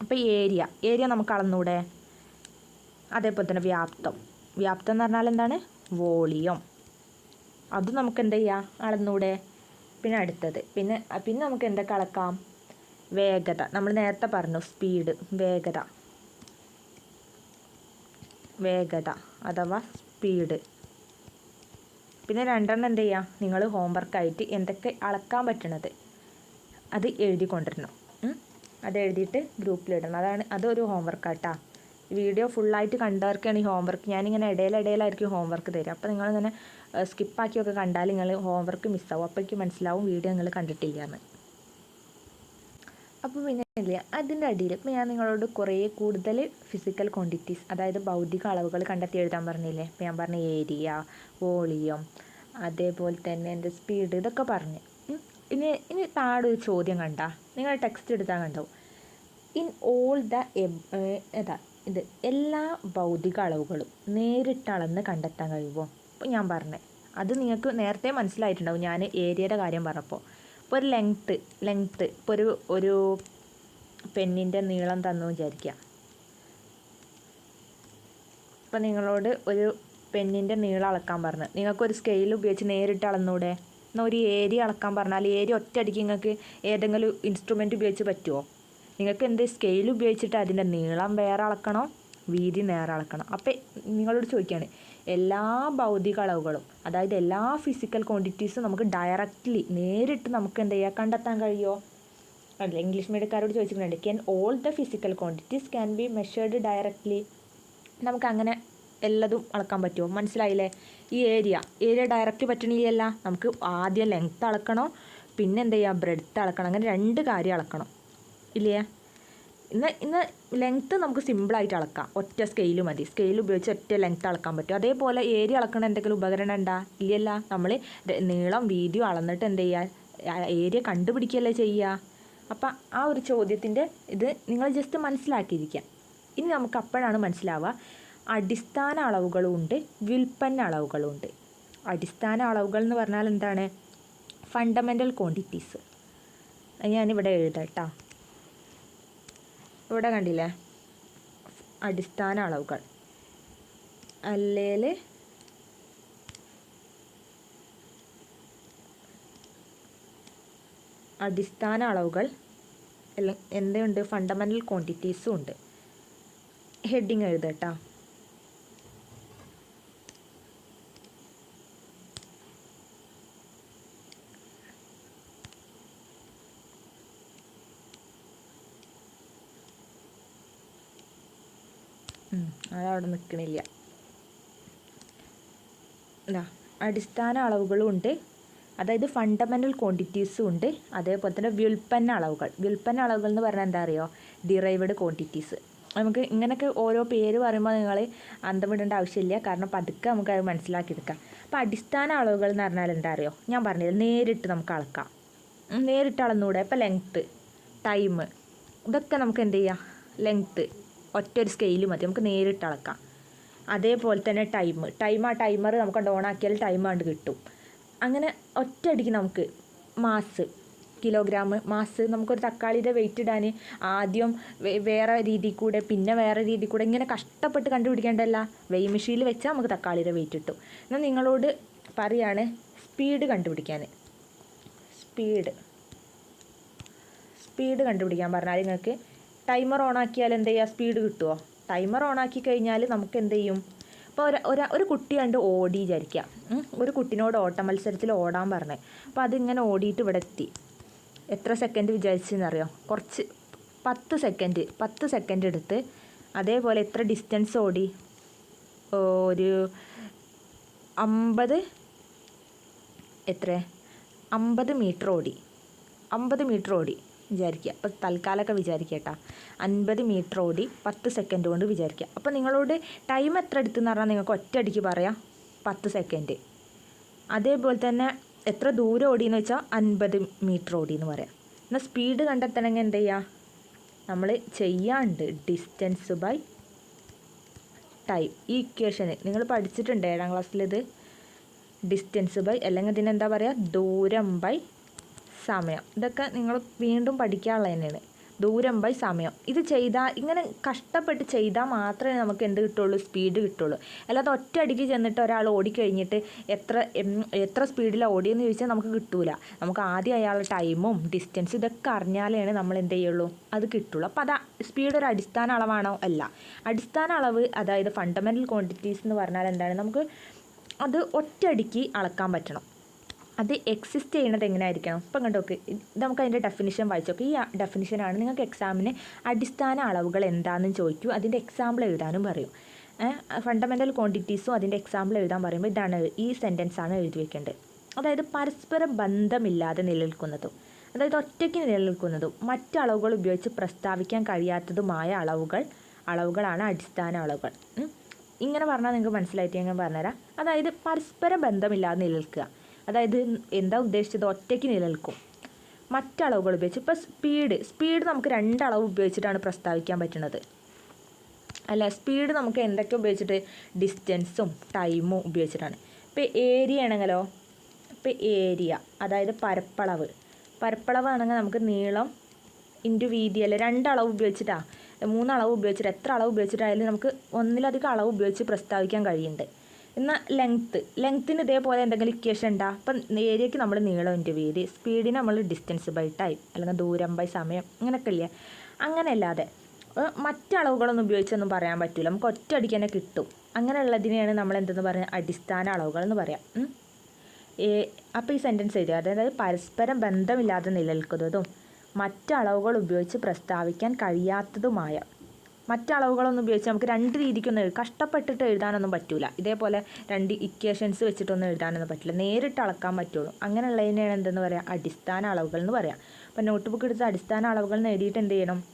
അപ്പോൾ ഏരിയ ഏരിയ നമുക്ക് അളന്നൂടെ? അതേപോലെ തന്നെ വ്യാപ്തം. വ്യാപ്തം എന്ന് പറഞ്ഞാൽ എന്താണ്? വോളിയം. അത് നമുക്ക് എന്ത് ചെയ്യാം? അളന്നൂടെ? പിന്നെ അടുത്തത്. പിന്നെ പിന്നെ നമുക്ക് എന്തൊക്കെ അളക്കാം? വേഗത. നമ്മൾ നേരത്തെ പറഞ്ഞു സ്പീഡ് വേഗത. വേഗത അഥവാ സ്പീഡ് പിന്നെ രണ്ടെണ്ണം എന്ത് ചെയ്യുക നിങ്ങൾ ഹോംവർക്കായിട്ട് എന്തൊക്കെ അളക്കാൻ പറ്റണത്? അത് എഴുതി കൊണ്ടിരണം ഉം. അത് എഴുതിയിട്ട് ഗ്രൂപ്പിലിടണം. അതാണ് അതൊരു ഹോംവർക്ക് ഹോംവർക്കാട്ടാ വീഡിയോ ഫുള്ളായിട്ട് കണ്ടവർക്കാണ് ഈ ഹോംവർക്ക് ഞാനിങ്ങനെ ഇടയിലിടയിലായിരിക്കും ഹോംവർക്ക് തരിക. അപ്പോൾ നിങ്ങളിങ്ങനെ സ്കിപ്പാക്കിയൊക്കെ കണ്ടാൽ നിങ്ങൾ ഹോംവർക്ക് മിസ്സാവും അപ്പോഴേക്കും മനസ്സിലാവും വീഡിയോ നിങ്ങൾ കണ്ടിട്ടില്ല എന്ന് അപ്പോൾ പിന്നെ ഇല്ല അതിന്റെ അടിയിൽ ഇപ്പോൾ ഞാൻ നിങ്ങളോട് കുറേ കൂടുതൽ ഫിസിക്കൽ ക്വാണ്ടിറ്റീസ് അതായത് ഭൗതിക അളവുകൾ കണ്ടെത്തി എഴുതാൻ പറഞ്ഞില്ലേ? ഇപ്പോൾ ഞാൻ പറഞ്ഞ ഏരിയ വോളിയം അതേപോലെ തന്നെ എന്റെ സ്പീഡ് ഇതൊക്കെ പറഞ്ഞു. ഇനി ഇനി താഴെ ഒരു ചോദ്യം കണ്ട. നിങ്ങൾ ടെക്സ്റ്റ് എടുത്താൽ കണ്ടോ ഇൻ ഓൾ ദ ഏതാ ഇത് എല്ലാ ഭൗതിക അളവുകളും നേരിട്ട് അളന്ന് കണ്ടെത്താൻ കഴിയുമോ? അപ്പോൾ ഞാൻ പറഞ്ഞത് അത് നിങ്ങൾക്ക് നേരത്തെ മനസ്സിലായിട്ടുണ്ടാവും. ഞാൻ ഏരിയയുടെ കാര്യം പറഞ്ഞപ്പോൾ ഇപ്പോൾ ഒരു ലെങ്ത്ത് ലെങ്ത്ത് ഇപ്പോൾ ഒരു ഒരു പെണ്ണിന്റെ നീളം തന്നു വിചാരിക്കുക. ഇപ്പം നിങ്ങളോട് ഒരു പെണ്ണിന്റെ നീളം അളക്കാൻ പറഞ്ഞു. നിങ്ങൾക്കൊരു സ്കെയിൽ ഉപയോഗിച്ച് നേരിട്ട് അളന്നൂടെ? എന്നാൽ ഒരു ഏരിയ അളക്കാൻ പറഞ്ഞാൽ ഏരിയ ഒറ്റയടിക്ക് നിങ്ങൾക്ക് ഏതെങ്കിലും ഇൻസ്ട്രുമെന്റ് ഉപയോഗിച്ച് പറ്റുമോ നിങ്ങൾക്ക് എന്ത് സ്കെയിൽ ഉപയോഗിച്ചിട്ട് അതിന്റെ നീളം വേറെ അളക്കണോ? വീതി നേരെ അളക്കണം? അപ്പം നിങ്ങളോട് ചോദിക്കുകയാണ് എല്ലാ ഭൗതിക അളവുകളും അതായത് എല്ലാ ഫിസിക്കൽ ക്വാണ്ടിറ്റീസും നമുക്ക് ഡയറക്റ്റ്ലി നേരിട്ട് നമുക്ക് എന്ത് ചെയ്യുക കണ്ടെത്താൻ കഴിയുമോ അല്ല ഇംഗ്ലീഷ് മീഡിയക്കാരോട് ചോദിച്ചിട്ടുണ്ട്. Can all the physical quantities can be measured directly നമുക്ക് അങ്ങനെ എല്ലതും അളക്കാൻ പറ്റുമോ? മനസ്സിലായില്ലേ? ഈ ഏരിയ ഏരിയ ഡയറക്റ്റ് പറ്റണില്ല നമുക്ക് ആദ്യം ലെങ്ത്ത് അളക്കണോ പിന്നെ എന്ത് ചെയ്യുക ബ്രെഡ്ത്ത് അളക്കണം. അങ്ങനെ രണ്ട് കാര്യം അളക്കണം. ഇല്ലേ? ഇന്ന് ഇന്ന് ലെങ്ത്ത് നമുക്ക് സിമ്പിളായിട്ട് അളക്കാം. ഒറ്റ സ്കെയിൽ മതി. സ്കെയിൽ ഉപയോഗിച്ച് ഒറ്റ ലെങ്ത്ത് അളക്കാൻ പറ്റും. അതേപോലെ ഏരിയ അളക്കണ എന്തെങ്കിലും ഉപകരണം ഉണ്ടാ? ഇല്ലല്ല. നമ്മൾ നീളം വീതിയും അളന്നിട്ട് എന്ത് ചെയ്യുക ഏരിയ കണ്ടുപിടിക്കുകയല്ലേ ചെയ്യുക അപ്പം ആ ഒരു ചോദ്യത്തിന്റെ ഇത് നിങ്ങൾ ജസ്റ്റ് മനസ്സിലാക്കിയിരിക്കുക. ഇനി നമുക്ക് അപ്പോഴാണ് മനസ്സിലാവുക. അടിസ്ഥാന അളവുകളുമുണ്ട് അളവുകളും ഉണ്ട് അടിസ്ഥാന അളവുകൾ എന്ന് പറഞ്ഞാൽ എന്താണ്? ഫണ്ടമെന്റൽ ക്വാണ്ടിറ്റീസ് ഞാനിവിടെ എഴുതട്ടോ. ഇവിടെ കണ്ടില്ലേ? അടിസ്ഥാന അളവുകൾ. അല്ലേൽ അടിസ്ഥാന അളവുകൾ എന്തുണ്ട്? ഫണ്ടമെന്റൽ ക്വാണ്ടിറ്റീസും ഉണ്ട്. ഹെഡിങ് എഴുതട്ടോ. അതവിടെ നിൽക്കണില്ല അടിസ്ഥാന അളവുകളും ഉണ്ട്. അതായത് ഫണ്ടമെന്റൽ ക്വാണ്ടിറ്റീസും ഉണ്ട്. അതേപോലെ തന്നെ വ്യുൽപ്പന്ന അളവുകൾ. വ്യുൽപ്പന്ന അളവുകൾ എന്ന് പറഞ്ഞാൽ എന്താ അറിയോ? ഡിറൈവഡ് ക്വാണ്ടിറ്റീസ് നമുക്ക് ഇങ്ങനെയൊക്കെ ഓരോ പേര് പറയുമ്പോൾ നിങ്ങൾ അന്തം വിടേണ്ട ആവശ്യമില്ല. കാരണം പതുക്കെ നമുക്ക് അത് മനസ്സിലാക്കിയെടുക്കാം. അപ്പോൾ അടിസ്ഥാന അളവുകൾ എന്ന് പറഞ്ഞാൽ എന്താ അറിയോ? ഞാൻ പറഞ്ഞത് നേരിട്ട് നമുക്ക് അളക്കാം. നേരിട്ട് അളന്നുകൂടെ ഇപ്പോൾ ലെങ്ത്ത് ടൈം ഇതൊക്കെ നമുക്ക് എന്ത് ചെയ്യാം? ലെങ്ത്ത് ഒറ്റ ഒരു സ്കെയിൽ മതി. നമുക്ക് നേരിട്ട് അളക്കാം. അതേപോലെ തന്നെ ടൈം ടൈം ആ ടൈമർ നമുക്ക് ഓൺ ആക്കിയാൽ ടൈം കണ്ട് കിട്ടും. അങ്ങനെ ഒറ്റയടിക്ക് നമുക്ക് മാസ് കിലോഗ്രാം മാസ് നമുക്കൊരു തക്കാളിയുടെ വെയിറ്റ് ഇടാൻ ആദ്യം വേറെ രീതിയിൽ കൂടെ പിന്നെ വേറെ രീതി കൂടെ ഇങ്ങനെ കഷ്ടപ്പെട്ട് കണ്ടുപിടിക്കേണ്ടല്ല വെയ് മെഷീനിൽ വെച്ചാൽ നമുക്ക് തക്കാളിയുടെ വെയിറ്റ് കിട്ടും. എന്നാൽ നിങ്ങളോട് പറയാണ് സ്പീഡ് കണ്ടുപിടിക്കാൻ. സ്പീഡ് സ്പീഡ് കണ്ടുപിടിക്കാൻ പറഞ്ഞാൽ നിങ്ങൾക്ക് ടൈമർ ഓൺ ആക്കിയാൽ എന്ത് ചെയ്യുക? സ്പീഡ് കിട്ടുമോ ടൈമർ ഓൺ ആക്കി കഴിഞ്ഞാൽ നമുക്ക് എന്ത് ചെയ്യും? ഇപ്പോൾ ഒരു ഒരു കുട്ടി കണ്ട് ഓടി വിചാരിക്കുക. ഒരു കുട്ടിനോട് ഓട്ട മത്സരത്തിൽ ഓടാൻ പറഞ്ഞേ. അപ്പോൾ അതിങ്ങനെ ഓടിയിട്ട് ഇവിടെ എത്തി. എത്ര സെക്കൻഡ് വിചാരിച്ചെന്നറിയോ കുറച്ച് പത്ത് സെക്കൻഡ് പത്ത് സെക്കൻഡ് എടുത്ത് അതേപോലെ എത്ര ഡിസ്റ്റൻസ് ഓടി? ഒരു അമ്പത് എത്ര അമ്പത് മീറ്റർ ഓടി. അമ്പത് മീറ്റർ ഓടി. വിചാരിക്കുക. അപ്പോൾ തൽക്കാലമൊക്കെ വിചാരിക്കുക കേട്ടോ. അൻപത് മീറ്റർ ഓടി പത്ത് സെക്കൻഡ് കൊണ്ട് വിചാരിക്കുക. അപ്പോൾ നിങ്ങളോട് ടൈം എത്ര എടുത്തെന്ന് പറഞ്ഞാൽ നിങ്ങൾക്ക് ഒറ്റയടിക്ക് പറയാം. പത്ത് സെക്കൻഡ് അതേപോലെ തന്നെ എത്ര ദൂരം ഓടിയെന്ന് വെച്ചാൽ അൻപത് മീറ്റർ ഓടി എന്ന് പറയാം എന്നാൽ സ്പീഡ് കണ്ടെത്തണമെങ്കിൽ എന്ത് ചെയ്യുക നമ്മൾ ചെയ്യാണ്ട് ഡിസ്റ്റൻസ് ബൈ ടൈം ഈ ഇക്വേഷന് നിങ്ങൾ പഠിച്ചിട്ടുണ്ട് ഏഴാം ക്ലാസ്സിലിത് ഡിസ്റ്റൻസ് ബൈ അല്ലെങ്കിൽ ഇതിനെന്താ പറയുക ദൂരം ബൈ സമയം. ഇതൊക്കെ നിങ്ങൾ വീണ്ടും പഠിക്കാനുള്ള തന്നെയാണ്. ദൂരം ബൈ സമയം. ഇത് ചെയ്താൽ ഇങ്ങനെ കഷ്ടപ്പെട്ട് ചെയ്താൽ മാത്രമേ നമുക്ക് എന്ത് കിട്ടുള്ളൂ? സ്പീഡ് കിട്ടുള്ളൂ. അല്ലാതെ ഒറ്റയടിക്ക് ചെന്നിട്ട് ഒരാൾ ഓടിക്കഴിഞ്ഞിട്ട് എത്ര എത്ര സ്പീഡിലാണ് ഓടിയെന്ന് ചോദിച്ചാൽ നമുക്ക് കിട്ടൂല. നമുക്ക് ആദ്യം അയാളുടെ ടൈമും ഡിസ്റ്റൻസ് ഇതൊക്കെ അറിഞ്ഞാലാണ് നമ്മൾ എന്ത് ചെയ്യുള്ളൂ? അത് കിട്ടുള്ളൂ. അപ്പോൾ അത് സ്പീഡ് ഒരു അടിസ്ഥാന അളവാണോ? അല്ല. അടിസ്ഥാന അളവ് അതായത് ഫണ്ടമെന്റൽ ക്വാണ്ടിറ്റീസ് എന്ന് പറഞ്ഞാൽ എന്താണ്? നമുക്ക് അത് ഒറ്റയടിക്ക് അളക്കാൻ പറ്റണം. അത് എക്സിസ്റ്റ് ചെയ്യുന്നത് എങ്ങനെയായിരിക്കണം? ഇപ്പം കണ്ടോക്ക് നമുക്ക് അതിന്റെ ഡെഫിനിഷൻ വായിച്ചോക്കെ ഈ ഡെഫിനിഷനാണ് നിങ്ങൾക്ക് എക്സാമിന് അടിസ്ഥാന അളവുകൾ എന്താണെന്ന് ചോദിക്കൂ. അതിന്റെ എക്സാമ്പിൾ എഴുതാനും പറയും. ഫണ്ടമെന്റൽ ക്വാണ്ടിറ്റീസും അതിന്റെ എക്സാമ്പിൾ എഴുതാൻ പറയുമ്പോൾ ഇതാണ് ഈ സെന്റൻസാണ് എഴുതി വെക്കേണ്ടത്. അതായത് പരസ്പര ബന്ധമില്ലാതെ നിലനിൽക്കുന്നതും അതായത് ഒറ്റയ്ക്ക് നിലനിൽക്കുന്നതും മറ്റ് അളവുകൾ ഉപയോഗിച്ച് പ്രസ്താവിക്കാൻ കഴിയാത്തതുമായ അളവുകൾ അളവുകളാണ് അടിസ്ഥാന അളവുകൾ. ഇങ്ങനെ പറഞ്ഞാൽ നിങ്ങൾക്ക് മനസ്സിലായിട്ട് ഞാൻ പറഞ്ഞുതരാം. അതായത് പരസ്പര ബന്ധമില്ലാതെ നിലനിൽക്കുക. അതായത് എന്താ ഉദ്ദേശിച്ചത്? ഒറ്റയ്ക്ക് നിലനിൽക്കും. മറ്റളവുകൾ ഉപയോഗിച്ച് ഇപ്പോൾ സ്പീഡ് സ്പീഡ് നമുക്ക് രണ്ടളവ് ഉപയോഗിച്ചിട്ടാണ് പ്രസ്താവിക്കാൻ പറ്റുന്നത്. അല്ല സ്പീഡ് നമുക്ക് എന്തൊക്കെ ഉപയോഗിച്ചിട്ട്? ഡിസ്റ്റൻസും ടൈമും ഉപയോഗിച്ചിട്ടാണ്. ഇപ്പോൾ ഏരിയ ആണെങ്കിലോ? ഇപ്പോൾ ഏരിയ അതായത് പരപ്പളവ്. പരപ്പളവ് ആണെങ്കിൽ നമുക്ക് നീളം ഇന്റു വീതി അല്ല രണ്ടളവ് ഉപയോഗിച്ചിട്ടാണ് മൂന്നളവ് ഉപയോഗിച്ചിട്ട് എത്ര അളവ് ഉപയോഗിച്ചിട്ടായാലും നമുക്ക് ഒന്നിലധികം അളവ് ഉപയോഗിച്ച് പ്രസ്താവിക്കാൻ കഴിയുന്നുണ്ട്. എന്നാൽ ലെങ്ത്ത് ലെങ്ത്തിന് ഇതേപോലെ എന്തെങ്കിലും ഇക്വേഷൻ ഉണ്ടാ? അപ്പം ഏരിയയ്ക്ക് നമ്മൾ നീളം ഇന്റു വീതി. സ്പീഡിന് നമ്മൾ ഡിസ്റ്റൻസ് ബൈ ടൈം അല്ലെങ്കിൽ ദൂരം ബൈ സമയം അങ്ങനെയൊക്കെ ഇല്ലേ? അങ്ങനെയല്ലാതെ മറ്റളവുകളൊന്നും ഉപയോഗിച്ചൊന്നും പറയാൻ പറ്റില്ല നമുക്ക് ഒറ്റയടിക്ക് തന്നെ കിട്ടും. അങ്ങനെയുള്ളതിനെയാണ് നമ്മൾ എന്തെന്ന് പറയുന്നത് അടിസ്ഥാന അളവുകൾ എന്ന് പറയാം. അപ്പോൾ ഈ സെന്റൻസ് എഴുതുക. അതായത് പരസ്പരം ബന്ധമില്ലാതെ നിലനിൽക്കുന്നതും മറ്റളവുകൾ ഉപയോഗിച്ച് പ്രസ്താവിക്കാൻ കഴിയാത്തതുമായ മറ്റളവുകളൊന്നും ഉപയോഗിച്ച് നമുക്ക് രണ്ട് രീതിക്കൊന്നും കഷ്ടപ്പെട്ടിട്ട് എഴുതാനൊന്നും പറ്റൂല. ഇതേപോലെ രണ്ട് ഇക്വേഷൻസ് വെച്ചിട്ടൊന്നും എഴുതാനൊന്നും പറ്റില്ല. നേരിട്ട് അളക്കാൻ പറ്റുള്ളൂ. അങ്ങനെയുള്ളതിനെയാണ് എന്തെന്ന് പറയാം? അടിസ്ഥാന അളവുകൾ എന്ന് പറയാം. അപ്പോൾ നോട്ട് ബുക്ക് എടുത്ത് അടിസ്ഥാന അളവുകൾ നേടിയിട്ട് എന്ത് ചെയ്യണം?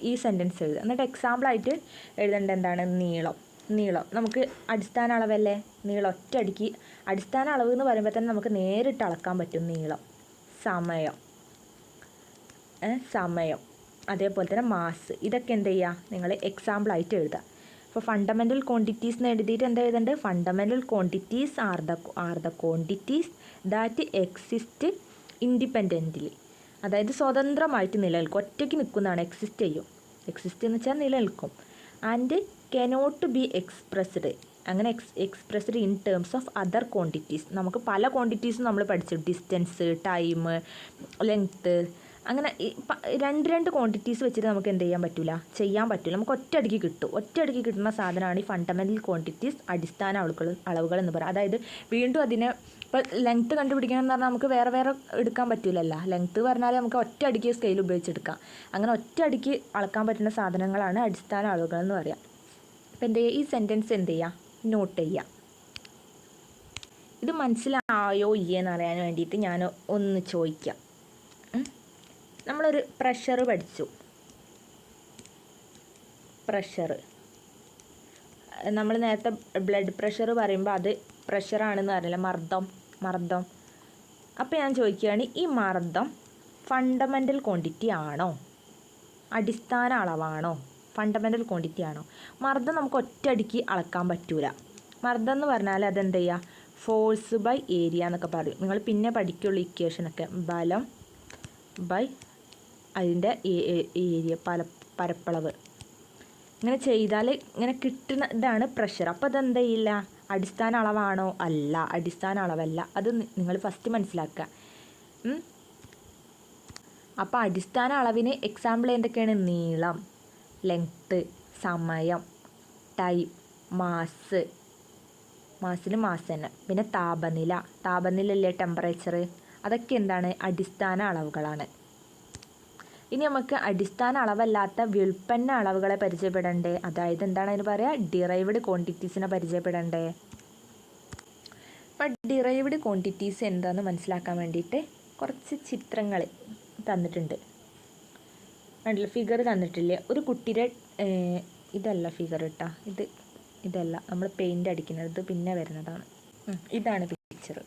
ഈ സെന്റൻസ് എഴുതുക. എന്നിട്ട് എക്സാമ്പിളായിട്ട് എഴുതേണ്ട എന്താണ്? നീളം. നീളം. നമുക്ക് അടിസ്ഥാന അളവല്ലേ? നീളം. ഒറ്റയടിക്ക് അടിസ്ഥാന അളവ് എന്ന് പറയുമ്പോൾ തന്നെ നമുക്ക് നേരിട്ട് അളക്കാൻ പറ്റും നീളം. സമയം. സമയം. അതേപോലെ തന്നെ മാസ് ഇതൊക്കെ എന്ത് ചെയ്യുക നിങ്ങൾ എക്സാമ്പിളായിട്ട് എഴുതുക. അപ്പോൾ ഫണ്ടമെന്റൽ ക്വാണ്ടിറ്റീസ് എന്ന് എഴുതിയിട്ട് എന്താ എഴുതേണ്ടത് fundamental quantities are the are the quantities that exist independently അതായത് സ്വതന്ത്രമായിട്ട് നിലനിൽക്കും. ഒറ്റയ്ക്ക് നിൽക്കുന്നതാണ് എക്സിസ്റ്റ് ചെയ്യും. എക്സിസ്റ്റ് എന്ന് വെച്ചാൽ നിലനിൽക്കും. ആൻഡ് കനോട്ട് ബി എക്സ്പ്രസ്ഡ് അങ്ങനെ ex expressed in terms of other quantities നമുക്ക് പല ക്വാണ്ടിറ്റീസും നമ്മൾ പഠിച്ചു. ഡിസ്റ്റൻസ് ടൈം ലെങ്ത്ത് അങ്ങനെ രണ്ട് രണ്ട് ക്വാണ്ടിറ്റീസ് വെച്ചിട്ട് നമുക്ക് എന്ത് ചെയ്യാൻ പറ്റില്ല ചെയ്യാൻ പറ്റില്ല നമുക്ക് ഒറ്റയടിക്ക് കിട്ടും. ഒറ്റയടിക്ക് കിട്ടുന്ന സാധനമാണ് ഈ ഫണ്ടമെന്റൽ ക്വാണ്ടിറ്റീസ് അടിസ്ഥാന അളവുകൾ അളവുകൾ എന്ന് പറയുക അതായത് വീണ്ടും അതിനെ ഇപ്പോൾ ലെങ്ത്ത് കണ്ടുപിടിക്കണം എന്ന് പറഞ്ഞാൽ നമുക്ക് വേറെ വേറെ എടുക്കാൻ പറ്റില്ലല്ലോ ലെങ്ത്ത് പറഞ്ഞാൽ നമുക്ക് ഒറ്റയടിക്ക് സ്കെയിൽ ഉപയോഗിച്ചെടുക്കാം. അങ്ങനെ ഒറ്റയടിക്ക് അളക്കാൻ പറ്റുന്ന സാധനങ്ങളാണ് അടിസ്ഥാന അളവുകൾ എന്ന് പറയുക അപ്പോൾ എന്ത് ചെയ്യുക? ഈ സെന്റൻസ് എന്ത് ചെയ്യുക? നോട്ട് ചെയ്യുക. ഇത് മനസ്സിലായോ ഇല്ലേന്ന് അറിയാൻ വേണ്ടിയിട്ട് ഞാൻ ഒന്ന് ചോദിക്കാം. നമ്മളൊരു പ്രഷർ പഠിച്ചു. പ്രഷർ നമ്മൾ നേരത്തെ ബ്ലഡ് പ്രഷർ പറയുമ്പോൾ അത് പ്രഷറാണെന്ന് പറയില്ല മർദ്ദം മർദ്ദം. അപ്പോൾ ഞാൻ ചോദിക്കുകയാണ് ഈ മർദ്ദം ഫണ്ടമെന്റൽ ക്വാണ്ടിറ്റി ആണോ? അടിസ്ഥാന അളവാണോ? ഫണ്ടമെന്റൽ ക്വാണ്ടിറ്റി ആണോ? മർദ്ദം നമുക്ക് ഒറ്റയടിക്ക് അളക്കാൻ പറ്റൂല. മർദ്ദം എന്ന് പറഞ്ഞാൽ അതെന്ത് ചെയ്യുക? ഫോഴ്സ് ബൈ ഏരിയ എന്നൊക്കെ പറയും. നിങ്ങൾ പിന്നെ പഠിക്കുള്ളൂ ഇക്വേഷനൊക്കെ ബലം ബൈ അതിന്റെ ഏരിയ പല പരപ്പളവ്. ഇങ്ങനെ ചെയ്താൽ ഇങ്ങനെ കിട്ടുന്ന ഇതാണ് പ്രഷർ അപ്പോൾ അതെന്ത് ചെയ്യില്ല അടിസ്ഥാന അളവാണോ? അല്ല. അടിസ്ഥാന അളവല്ല. അത് നിങ്ങൾ ഫസ്റ്റ് മനസ്സിലാക്കുക. അപ്പോൾ അടിസ്ഥാന അളവിന് എക്സാമ്പിൾ എന്തൊക്കെയാണ്? നീളം ലെങ്ത്ത് സമയം ടൈം മാസ് മാസിന് മാസ് തന്നെ. പിന്നെ താപനില. താപനില അല്ലേ ടെമ്പറേച്ചർ അതൊക്കെ എന്താണ്? അടിസ്ഥാന അളവുകളാണ്. ഇനി നമുക്ക് അടിസ്ഥാന അളവല്ലാത്ത വ്യുൽപ്പന്ന അളവുകളെ പരിചയപ്പെടണ്ടേ? അതായത് എന്താണ് അതിന് പറയുക ഡിറൈവ്ഡ് ക്വാണ്ടിറ്റീസിനെ പരിചയപ്പെടണ്ടേ? അപ്പം ഡിറൈവ്ഡ് ക്വാണ്ടിറ്റീസ് എന്താണെന്ന് മനസ്സിലാക്കാൻ വേണ്ടിയിട്ട് കുറച്ച് ചിത്രങ്ങൾ തന്നിട്ടുണ്ട്. കണ്ടില്ല? ഫിഗർ തന്നിട്ടില്ലേ? ഒരു കുട്ടിയുടെ ഇതല്ല ഫിഗർ കേട്ടോ ഇത് ഇതല്ല. നമ്മൾ പെയിന്റ് അടിക്കുന്നത് പിന്നെ വരുന്നതാണ്. ഇതാണ് പിക്ചർ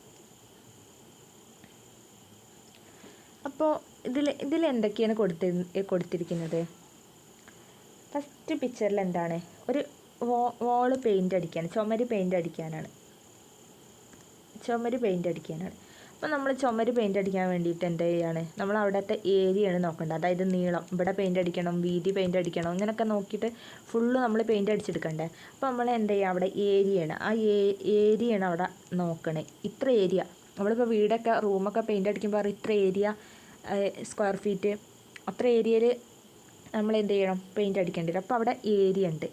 അപ്പോൾ ഇതിൽ ഇതിൽ എന്തൊക്കെയാണ് കൊടുത്തി കൊടുത്തിരിക്കുന്നത്? ഫസ്റ്റ് പിക്ചറിൽ എന്താണ്? ഒരു വോ വോൾ പെയിന്റ് അടിക്കാൻ ചുമര് പെയിന്റ് അടിക്കാനാണ്. ചുമര് പെയിന്റ് അടിക്കാനാണ്. അപ്പോൾ നമ്മൾ ചുമര് പെയിന്റ് അടിക്കാൻ വേണ്ടിയിട്ട് എന്ത് ചെയ്യാണ്? നമ്മൾ അവിടുത്തെ ഏരിയയാണ് നോക്കേണ്ടത്. അതായത് നീളം. ഇവിടെ പെയിന്റ് അടിക്കണം വീതി പെയിന്റ് അടിക്കണം ഇങ്ങനെയൊക്കെ നോക്കിയിട്ട് ഫുള്ള് നമ്മൾ പെയിന്റ് അടിച്ചെടുക്കണ്ടേ? അപ്പോൾ നമ്മൾ എന്ത് ചെയ്യുക അവിടെ ഏരിയയാണ് ആ ഏരിയയാണ് അവിടെ നോക്കണേ. ഇത്ര ഏരിയ നമ്മളിപ്പോൾ വീടൊക്കെ റൂമൊക്കെ പെയിന്റ് അടിക്കുമ്പോൾ ഇത്ര ഏരിയ സ്ക്വയർ ഫീറ്റ് അത്ര ഏരിയയിൽ നമ്മൾ എന്ത് ചെയ്യണം? പെയിന്റ് അടിക്കേണ്ടി വരും. അപ്പോൾ അവിടെ ഏരിയ ഉണ്ട്.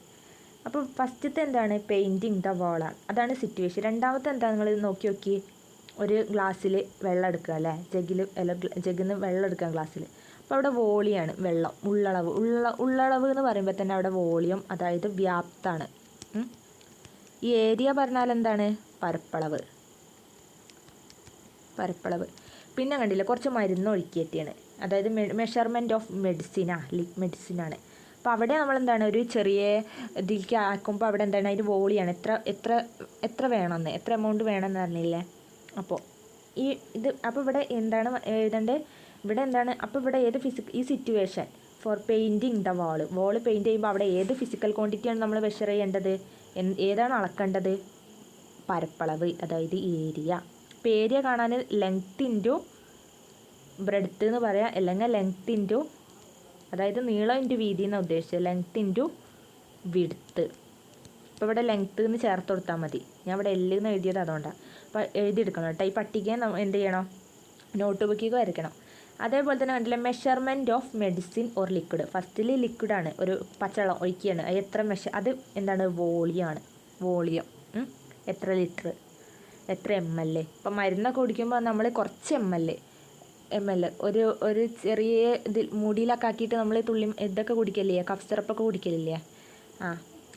അപ്പോൾ ഫസ്റ്റത്തെ എന്താണ്? പെയിന്റിങ് ദ വാളാണ് അതാണ് സിറ്റുവേഷൻ രണ്ടാമത്തെ എന്താ? നിങ്ങൾ നോക്കി നോക്കി. ഒരു ഗ്ലാസ്സിൽ വെള്ളം എടുക്കുക അല്ലേ? ജഗിൽ അല്ല ജഗിൽ നിന്ന് വെള്ളം എടുക്കുക ഗ്ലാസ്സിൽ അപ്പോൾ അവിടെ വോളിയാണ് വെള്ളം ഉള്ളളവ്. ഉള്ള ഉള്ളളവ് എന്ന് പറയുമ്പോൾ തന്നെ അവിടെ വോളിയം അതായത് വ്യാപ്താണ്. ഈ ഏരിയ പറഞ്ഞാൽ എന്താണ്? പരപ്പളവ്. പരപ്പളവ്. പിന്നെ കണ്ടില്ല കുറച്ച് മരുന്ന് ഒഴുക്കിയെത്തിയാണ് അതായത് മെഷർമെന്റ് ഓഫ് മെഡിസിനാ മെഡിസിനാണ് അപ്പോൾ അവിടെ നമ്മൾ എന്താണ് ഒരു ചെറിയ ഇതിലേക്ക് ആക്കുമ്പോൾ അവിടെ എന്താണ് അതിന്റെ വോളിയാണ്. എത്ര എത്ര എത്ര വേണമെന്ന് എത്ര എമൗണ്ട് വേണമെന്ന് പറഞ്ഞില്ലേ അപ്പോൾ ഈ ഇത് അപ്പോൾ ഇവിടെ എന്താണ് എഴുതേണ്ടത് ഇവിടെ എന്താണ് അപ്പോൾ ഇവിടെ ഏത് ഫിസിക് ഈ situation for painting the wall wall paint ചെയ്യുമ്പോൾ അവിടെ ഏത് ഫിസിക്കൽ ക്വാണ്ടിറ്റിയാണ് നമ്മൾ മെഷർ ചെയ്യേണ്ടത്? ഏതാണ് അളക്കേണ്ടത്? പരപ്പളവ് അതായത് ഏരിയ ഏരിയ കാണാൻ ലെങ്ത് ഇന്റു ബ്രെഡ്ത്ത് എന്ന് പറയാം. അല്ലെങ്കിൽ ലെങ്ത് ഇന്റു അതായത് നീളം ഇന്റു വീതി എന്നാണ് ഉദ്ദേശിച്ചത്. ലെങ്ത് ഇന്റു വിടുത്ത് അപ്പോൾ ഇവിടെ ലെങ്ത്ത് എന്ന് ചേർത്ത് കൊടുത്താൽ മതി. ഞാൻ ഇവിടെ എല്ല് എന്ന് എഴുതിയത് അതുകൊണ്ടാണ് അപ്പോൾ എഴുതിയെടുക്കണം കേട്ടോ. ഈ പട്ടികയെ നമ്മൾ എന്ത് ചെയ്യണം? നോട്ട് ബുക്കിൽ വരയ്ക്കണം. അതേപോലെ തന്നെ കണ്ടില്ലേ? Measurement of medicine or liquid ഫസ്റ്റിൽ ലിക്വിഡാണ് ഒരു പച്ചവെള്ളം ഒഴിക്കുകയാണ്. എത്ര മെഷ അത് എന്താണ്? വോളിയമാണ് വോളിയം. എത്ര ലിറ്റർ എത്ര എം എൽ എ ഇപ്പം മരുന്നൊക്കെ കുടിക്കുമ്പോൾ നമ്മൾ കുറച്ച് എം എൽ എ എം എൽ എ ഒരു ഒരു ചെറിയ ഇതിൽ മുടിയിലൊക്കെ ആക്കിയിട്ട് നമ്മൾ തുള്ളി ഇതൊക്കെ കുടിക്കലില്ലേ? കഫ് സിറപ്പൊക്കെ കുടിക്കലില്ലേ? ആ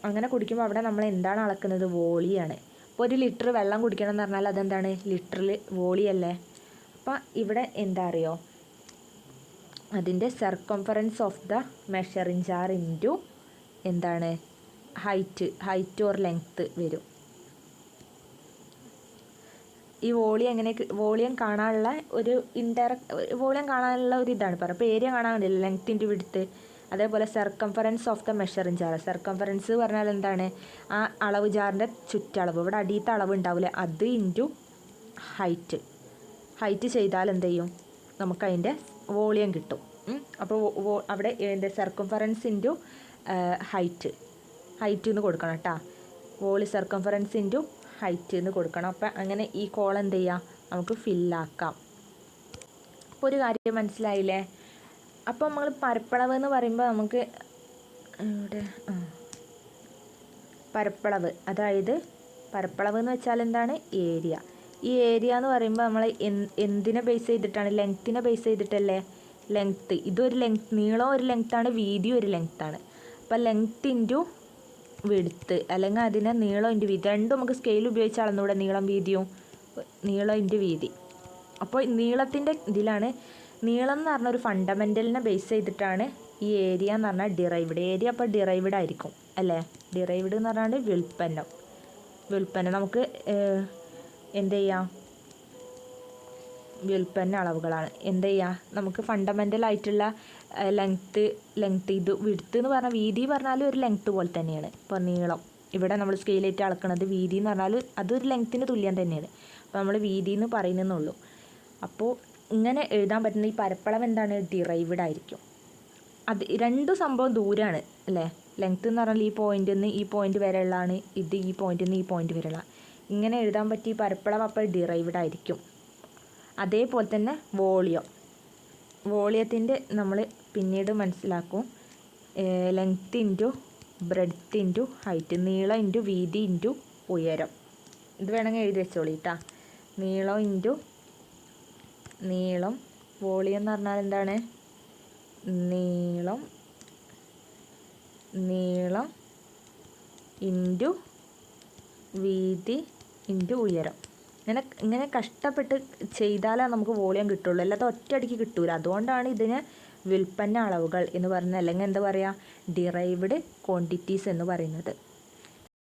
അങ്ങനെ കുടിക്കുമ്പോൾ അവിടെ നമ്മൾ എന്താണ് അളക്കുന്നത്? വോളിയാണ്. അപ്പോൾ ഒരു ലിറ്റർ വെള്ളം കുടിക്കണം എന്ന് പറഞ്ഞാൽ അതെന്താണ്? ലിറ്ററിൽ വോളിയല്ലേ? അപ്പോൾ ഇവിടെ എന്താ അറിയോ? അതിന്റെ circumference of the measuring jar into എന്താണ്? ഹൈറ്റ് ഹൈറ്റ് ഓർ ലെങ്ത്ത് വരും. ഈ വോളിയം എങ്ങനെ വോളിയം കാണാനുള്ള ഒരു ഇൻഡയറക്റ്റ് വോളിയം കാണാനുള്ള ഒരു ഇതാണ്. പറയുക അപ്പോൾ ഏരിയ കാണാൻ വേണ്ടിയില്ല ലെങ്ത് വിടുത്ത് അതേപോലെ circumference of the measuring jar circumference പറഞ്ഞാൽ എന്താണ്? ആ അളവ് ജാറിന്റെ ചുറ്റളവ്. ഇവിടെ അടിയത്തെ അളവ് ഉണ്ടാവില്ല അത് ഇന്റു ഹൈറ്റ് ഹൈറ്റ് ചെയ്താൽ എന്ത് ചെയ്യും? നമുക്ക് അതിന്റെ വോളിയം കിട്ടും. അപ്പോൾ അവിടെ എന്റെ സർക്കംഫറൻസ് ഇന്റു ഹൈറ്റ് ഹൈറ്റ് എന്ന് കൊടുക്കണം കേട്ടോ. വോളി സർക്കംഫറൻസ് ഇന്റു ഹൈറ്റ് എന്ന് കൊടുക്കണം. അപ്പം അങ്ങനെ ഈ കോൾ എന്ത് ചെയ്യുക നമുക്ക് ഫില്ലാക്കാം. അപ്പോൾ ഒരു കാര്യം മനസ്സിലായില്ലേ? അപ്പോൾ നമ്മൾ പരപ്പളവ് എന്ന് പറയുമ്പോൾ നമുക്ക് ഇവിടെ പരപ്പളവ്. അതായത് പരപ്പളവ് എന്ന് വെച്ചാൽ എന്താണ്? ഏരിയ. ഈ ഏരിയ എന്ന് പറയുമ്പോൾ നമ്മൾ എന്തിനെ ബേസ് ചെയ്തിട്ടാണ്? ലെങ്ത്തിനെ ബേസ് ചെയ്തിട്ടല്ലേ? ലെങ്ത്ത് ഇതൊരു ലെങ്ത് നീളം ഒരു ലെങ്ത്താണ് വീതി ഒരു ലെങ്ത്താണ് അപ്പോൾ ലെങ്ത്ത് ഇന്റു വിടുത്ത് അല്ലെങ്കിൽ അതിനെ നീളം ഇന്റു വീതി. രണ്ടും നമുക്ക് സ്കെയിൽ ഉപയോഗിച്ച് അളന്നൂടെ നീളം വീതിയും നീളം ഇന്റു വീതി. അപ്പോൾ നീളത്തിന്റെ ഇതിലാണ് നീളം എന്ന് പറഞ്ഞ ഒരു ഫണ്ടമെന്റലിനെ ബേസ് ചെയ്തിട്ടാണ് ഈ ഏരിയ എന്ന് പറഞ്ഞാൽ ഡിറൈവ്ഡ് ഏരിയ അപ്പോൾ ഡിറൈവ്ഡ് ആയിരിക്കും അല്ലേ? ഡിറൈവ്ഡ് എന്ന് പറഞ്ഞാൽ വ്യുൽപ്പന്നം. വ്യുൽപ്പന്നം നമുക്ക് എന്ത് ചെയ്യാം? വ്യുൽപ്പന്ന അളവുകളാണ്. എന്ത് ചെയ്യുക നമുക്ക് ഫണ്ടമെന്റൽ ആയിട്ടുള്ള ലെങ്ത്ത് ലെങ്ത്ത് ഇത് വിടുത്ത് എന്ന് പറഞ്ഞാൽ വീതി പറഞ്ഞാൽ ഒരു ലെങ്ത്ത് പോലെ തന്നെയാണ്. ഇപ്പോൾ നീളം. ഇവിടെ നമ്മൾ സ്കെയിലേറ്റ് അളക്കുന്നത് വീതി എന്ന് പറഞ്ഞാൽ അതൊരു ലെങ്ത്തിന് തുല്യം തന്നെയാണ്. അപ്പോൾ നമ്മൾ വീതി എന്ന് പറയുന്നതെന്നുള്ളൂ. അപ്പോൾ ഇങ്ങനെ എഴുതാൻ പറ്റുന്ന ഈ പരപ്പളം എന്താണ്? ഡിറൈവ്ഡ് ആയിരിക്കും. അത് രണ്ട് സംഭവം ദൂരമാണ് അല്ലേ? ലെങ്ത്ത് എന്ന് പറഞ്ഞാൽ ഈ പോയിന്റിൽ നിന്ന് ഈ പോയിന്റ് വരെ ഉള്ളതാണ് ഇത് ഈ പോയിന്റിൽ നിന്ന് ഈ പോയിന്റ് വരെ വരെയുള്ള. ഇങ്ങനെ എഴുതാൻ പറ്റിയ പരപ്പളം അപ്പോൾ ഡിറൈവ്ഡ് ആയിരിക്കും. അതേപോലെ തന്നെ വോളിയം. വോളിയത്തിന്റെ നമ്മൾ പിന്നീട് മനസ്സിലാക്കും. Length into breadth into height നീളം ഇന്റു വീതി ഇന്റു ഉയരം. ഇത് വേണമെങ്കിൽ എഴുതി വെച്ചോളി കേട്ടാ. നീളം ഇന്റു നീളം വോളിയം എന്ന് പറഞ്ഞാൽ എന്താണ്? നീളം നീളം ഇന്റു വീതി ഇന്റു ഉയരം. ഇങ്ങനെ ഇങ്ങനെ കഷ്ടപ്പെട്ട് ചെയ്താലേ നമുക്ക് വോളിയം കിട്ടുള്ളൂ. അല്ലാതെ ഒറ്റയടിക്ക് കിട്ടൂല. അതുകൊണ്ടാണ് ഇതിന് വിൽപ്പന അളവുകൾ എന്ന് പറയുന്നത് അല്ലെങ്കിൽ എന്താ പറയുക ഡിറൈവ്ഡ് ക്വാണ്ടിറ്റീസ് എന്ന് പറയുന്നത്.